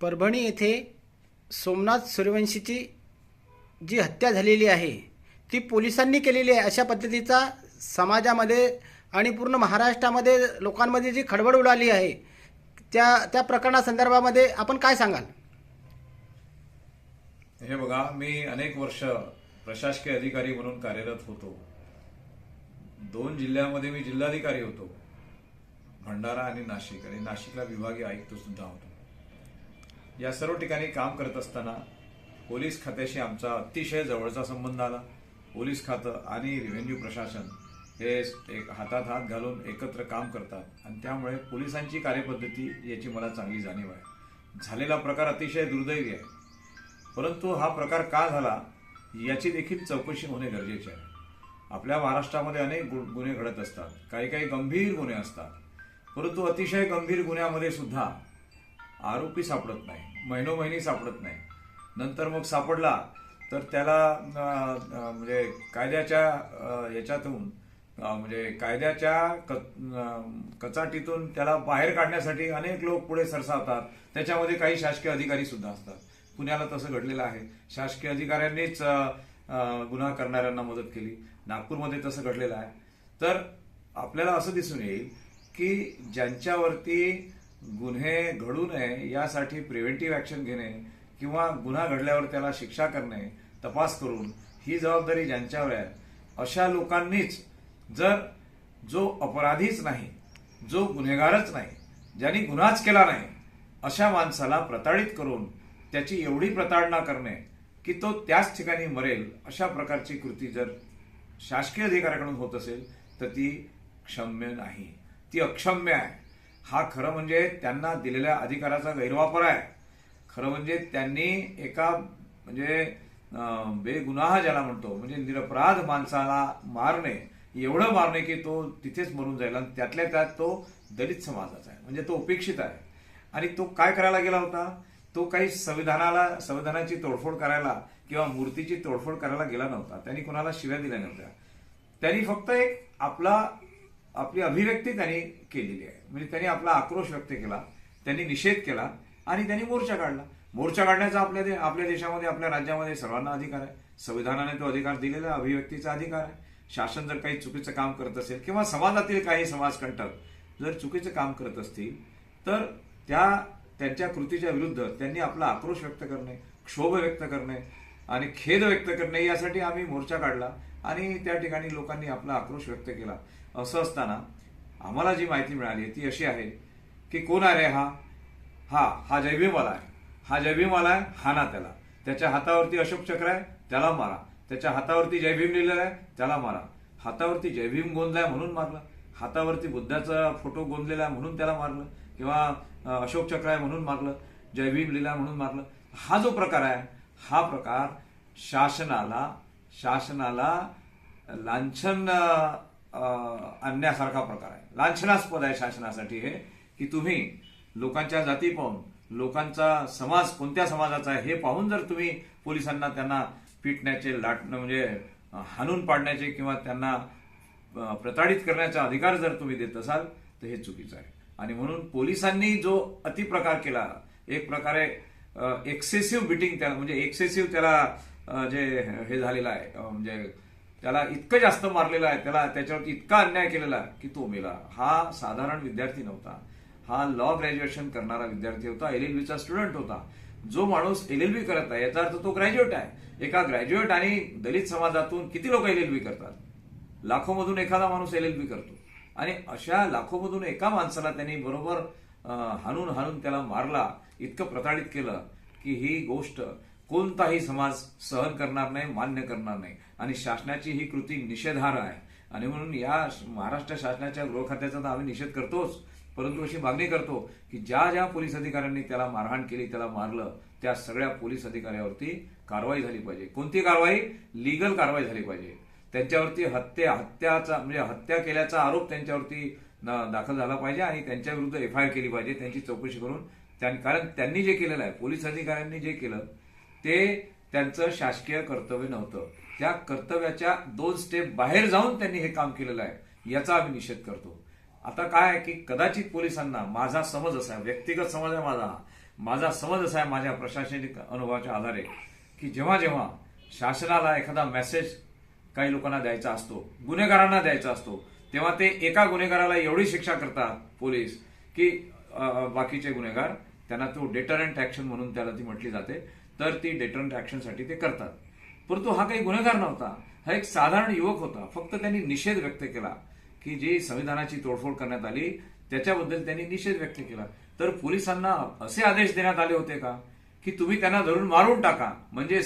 परभणी येथे सोमनाथ सूर्यवंशीची जी हत्या झालेली आहे ती पोलिसांनी केलेली आहे अशा पद्धतीचा समाजामध्ये आणि पूर्ण महाराष्ट्रामध्ये लोकांमध्ये जी खडबड उडाली आहे त्या त्या प्रकरणासंदर्भामध्ये आपण काय सांगाल? हे बघा मी अनेक वर्ष प्रशासकीय अधिकारी म्हणून कार्यरत होतो. दोन जिल्ह्यामध्ये मी जिल्हाधिकारी होतो. भंडारा आणि नाशिक आणि नाशिकला विभागीय आयुक्त सुद्धा होतो. या सर्व ठिकाणी काम करत असताना पोलीस खात्याशी आमचा अतिशय जवळचा संबंध आला. पोलीस खातं आणि रेव्हेन्यू प्रशासन हे एक हातात हात घालून एकत्र काम करतात. आणि त्यामुळे पोलिसांची कार्यपद्धती याची मला चांगली जाणीव आहे. झालेला प्रकार अतिशय दुर्दैवी आहे. परंतु हा प्रकार का झाला याची देखील चौकशी होणे गरजेचे आहे. आपल्या महाराष्ट्रामध्ये अनेक गु- गुन्हे घडत असतात. काही काही गंभीर गुन्हे असतात. परंतु अतिशय गंभीर गुन्ह्यामध्ये सुद्धा आरोपी सापडत नाही महिनोमहिनी सापडत नाही. नंतर मग सापडला तर त्याला म्हणजे कायद्याच्या याच्यातून म्हणजे कायद्याच्या क- कचाटीतून त्याला बाहेर काढण्यासाठी अनेक लोक पुढे सरसावतात. त्याच्यामध्ये काही शासकीय अधिकारी सुद्धा असतात. पुण्याला तसं घडलेलं आहे. शासकीय अधिकाऱ्यांनीच गुन्हा करणाऱ्यांना मदत केली. नागपूरमध्ये तसं घडलेलं आहे. तर आपल्याला असं दिसून येईल की ज्यांच्यावरती गुन्हे घडू नये यासाठी प्रिव्हेंटिव्ह ऍक्शन घेणे किंवा गुन्हा घडल्यावर त्याला शिक्षा करणे तपास करून ही जबाबदारी ज्यांच्यावर आहे अशा लोकांनीच जर जो अपराधीच नाही जो गुन्हेगारच नाही ज्यांनी गुन्हाच केला नाही अशा माणसाला प्रताडित करून त्याची एवढी प्रताडणा करणे की तो त्याच ठिकाणी मरेल अशा प्रकारची कृती जर शासकीय अधिकाऱ्याकडून होत असेल तर ती क्षम्य नाही. ती अक्षम्य आहे. हा खरं म्हणजे त्यांना दिलेल्या अधिकाराचा गैरवापर आहे. खरं म्हणजे त्यांनी एका म्हणजे बेगुन्हा ज्याला म्हणतो म्हणजे निरपराध माणसाला मारणे एवढं मारणे की तो तिथेच मरून जाईल आणि त्यातल्या त्यात तो दलित समाजाचा आहे. म्हणजे तो उपेक्षित आहे. आणि तो काय करायला गेला होता? तो काही संविधानाला संविधानाची तोडफोड करायला किंवा मूर्तीची तोडफोड करायला गेला नव्हता. त्यांनी कोणाला शिव्या दिल्या नव्हत्या. त्यांनी फक्त एक आपला आपली अभिव्यक्ती त्यांनी केलेली आहे. म्हणजे त्यांनी आपला आक्रोश व्यक्त केला त्यांनी निषेध केला आणि त्यांनी मोर्चा काढला. मोर्चा काढण्याचा आपल्या दे- आपल्या देशामध्ये आपल्या राज्यामध्ये सर्वांना अधिकार आहे. संविधानाने तो अधिकार दिलेला अभिव्यक्तीचा अधिकार आहे. शासन जर काही चुकीचं काम करत असेल किंवा समाजातील काही समाजकंटक जर चुकीचं काम करत असतील तर त्या त्यांच्या कृतीच्या विरुद्ध त्यांनी आपला आक्रोश व्यक्त करणे क्षोभ व्यक्त करणे आणि खेद व्यक्त करणे यासाठी आम्ही मोर्चा काढला. आणि त्या ठिकाणी लोकांनी आपला आक्रोश व्यक्त केला. असं असताना आम्हाला जी माहिती मिळाली ती अशी आहे की कोण आहे हा? हा हा जयभीमवाला आहे. हा जयभीमवाला आहे हा ना त्याला. त्याच्या हातावरती अशोक चक्र आहे त्याला मारा. त्याच्या हातावरती जयभीम लिहिलेला आहे त्याला मारा. हातावरती जयभीम गोंदलाय म्हणून मारलं. हातावरती बुद्धाचा फोटो गोंदलेला आहे म्हणून त्याला मारलं. किंवा अशोक चक्र आहे म्हणून मारलं. जयभीम लिहिला म्हणून मारलं. हा जो प्रकार आहे हा प्रकार शासनाला शासनाला लांछन आणण्यासारखा प्रकार आहे. लांछनास्पद आहे शासनासाठी हे की तुम्ही लोकांच्या जाती पाहून लोकांचा समाज कोणत्या समाजाचा आहे हे पाहून जर तुम्ही पोलिसांना त्यांना पिटण्याचे लाटणं म्हणजे हाणून पाडण्याचे किंवा त्यांना प्रताडित करण्याचा अधिकार जर तुम्ही देत असाल तर हे चुकीचं आहे. आणि म्हणून पोलिसांनी जो अतिप्रकार केला एक प्रकारे एक्सेसिव्ह म्हणजे बिटिंग त्याला म्हणजे एक्सेसिव्ह त्याला जे हे झालेलं आहे म्हणजे त्याला इतकं जास्त मारलेलं आहे त्याला त्याच्यावरती इतका अन्याय केलेला आहे की तो मेला. हा साधारण विद्यार्थी नव्हता. हा लॉ ग्रॅज्युएशन करणारा विद्यार्थी होता एल एल बीचा स्टुडंट होता. जो माणूस एल एल बी करत आहे याचा अर्थ तो ग्रॅज्युएट आहे. एका ग्रॅज्युएट आणि दलित समाजातून किती लोक एल एल बी करतात? लाखोमधून एखादा माणूस एल एल बी करतो. आणि अशा लाखोमधून एका माणसाला त्यांनी बरोबर हाणून हाणून त्याला मारला इतकं प्रताडित केलं की ही गोष्ट कोणताही समाज सहन करणार नाही मान्य करणार नाही. आणि शासनाची ही कृती निषेधार्ह आहे. आणि म्हणून या महाराष्ट्र शासनाच्या गृह खात्याचा तर आम्ही निषेध करतोच. परंतु अशी मागणी करतो की ज्या ज्या पोलीस अधिकाऱ्यांनी त्याला मारहाण केली त्याला मारलं त्या सगळ्या पोलीस अधिकाऱ्यावरती कारवाई झाली पाहिजे. कोणती कारवाई? लिगल कारवाई झाली पाहिजे. त्यांच्यावरती हत्या हत्याचा म्हणजे हत्या केल्याचा आरोप त्यांच्यावरती दाखल झाला पाहिजे आणि त्यांच्या विरुद्ध एफ आय आर केली पाहिजे. त्यांची चौकशी करून त्यां- कारण त्यांनी जे केलेलं आहे पोलीस अधिकाऱ्यांनी जे केलं ते त्यांचं शासकीय कर्तव्य नव्हतं. त्या कर्तव्याच्या दोन स्टेप बाहेर जाऊन त्यांनी हे काम केलेलं आहे याचा आम्ही निषेध करतो. आता काय आहे की कदाचित पोलिसांना माझा समज असा आहे व्यक्तिगत समज आहे माझा माझा समज असा आहे माझ्या प्रशासनिक अनुभवाच्या आधारे की जेव्हा जेव्हा शासनाला एखादा मेसेज काही लोकांना द्यायचा असतो गुन्हेगारांना द्यायचा असतो तेव्हा ते एका गुन्हेगाराला एवढी शिक्षा करतात पोलीस की बाकीचे गुन्हेगार त्यांना तो डेटरंट ऍक्शन म्हणून त्याला ती म्हटली जाते. तर ती डेटरंट ऍक्शनसाठी ते करतात. परंतु हा काही गुन्हेगार नव्हता. हा एक साधारण युवक होता. फक्त त्यांनी निषेध व्यक्त केला की जी संविधानाची तोडफोड करण्यात आली त्याच्याबद्दल त्यांनी निषेध व्यक्त केला. तर पोलिसांना असे आदेश देण्यात आले होते का? की तुम्ही त्यांना धरून मारून टाका. म्हणजे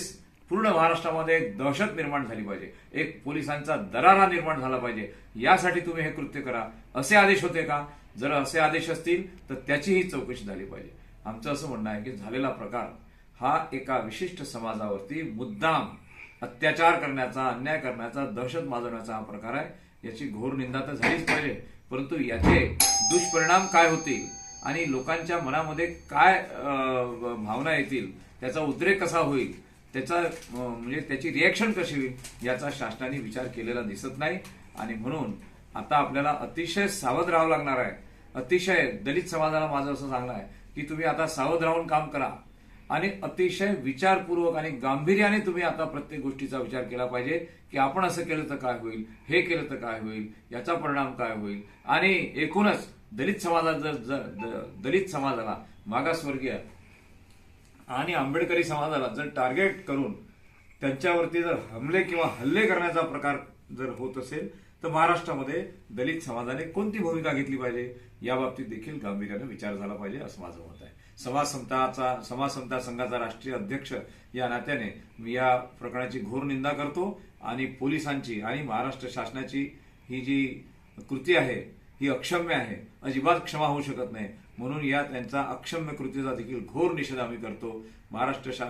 पूर्ण महाराष्ट्रामध्ये एक दहशत निर्माण झाली पाहिजे. एक पोलिसांचा दरारा निर्माण झाला पाहिजे. यासाठी तुम्ही हे कृत्य करा. असे आदेश होते का? जर असे आदेश असतील तर त्याचीही चौकशी झाली पाहिजे. आमचं असं म्हणणं आहे की झालेला प्रकार हा एका विशिष्ट समाजावरती मुद्दाम अत्याचार करण्याचा अन्याय करण्याचा दहशत माजवण्याचा हा प्रकार आहे. याची घोर निंदा तर झालीच पाहिजे. परंतु याचे दुष्परिणाम काय होतील आणि लोकांच्या मनामध्ये काय भावना येतील त्याचा उद्रेक कसा होईल त्याचा म्हणजे त्याची रिॲक्शन कशी होईल याचा शासनाने विचार केलेला दिसत नाही. आणि म्हणून आता आपल्याला अतिशय सावध राहावं लागणार आहे. अतिशय दलित समाजाला माझं असं सांगणं आहे की तुम्ही आता सावध राहून काम करा. आणि अतिशय विचारपूर्वक आणि गांभीर्याने तुम्ही आता प्रत्येक गोष्टीचा विचार केला पाहिजे की आपण असं केलं तर काय होईल हे केलं तर काय होईल याचा परिणाम काय होईल. आणि एकूणच दलित समाजात जर दलित समाजाला मागासवर्गीय आणि आंबेडकरी समाजाला जर टार्गेट करून त्यांच्यावरती जर हमले किंवा हल्ले करण्याचा प्रकार जर होत असेल तर महाराष्ट्रामध्ये दलित समाजाने कोणती भूमिका घेतली पाहिजे? या बाबतीत देखील गांभीर्याने विचार झाला पाहिजे असं माझं मत आहे. समाज समताचा समाज समता संघाचा राष्ट्रीय अध्यक्ष या नात्याने मी या प्रकरणाची घोर निंदा करतो आणि पोलिसांची आणि महाराष्ट्र शासनाची ही जी कृती आहे ही अक्षम्य आहे अजिबात क्षमा होऊ शकत नाही. म्हणून या त्यांचा अक्षम्य कृतीचा देखील घोर निषेध आम्ही करतो. महाराष्ट्र शा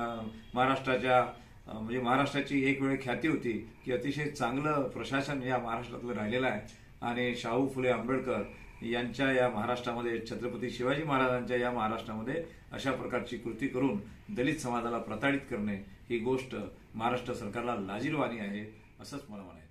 महाराष्ट्राच्या म्हणजे महाराष्ट्राची एक वेळ ख्याती होती की अतिशय चांगलं प्रशासन या महाराष्ट्रातलं राहिलेलं आहे. आणि शाहू फुले आंबेडकर यांच्या या महाराष्ट्रामध्ये छत्रपती शिवाजी महाराजांच्या या महाराष्ट्रामध्ये अशा प्रकारची कृती करून दलित समाजाला प्रताडित करणे ही गोष्ट महाराष्ट्र सरकारला लाजीरवाणी आहे असंच मला म्हणायचं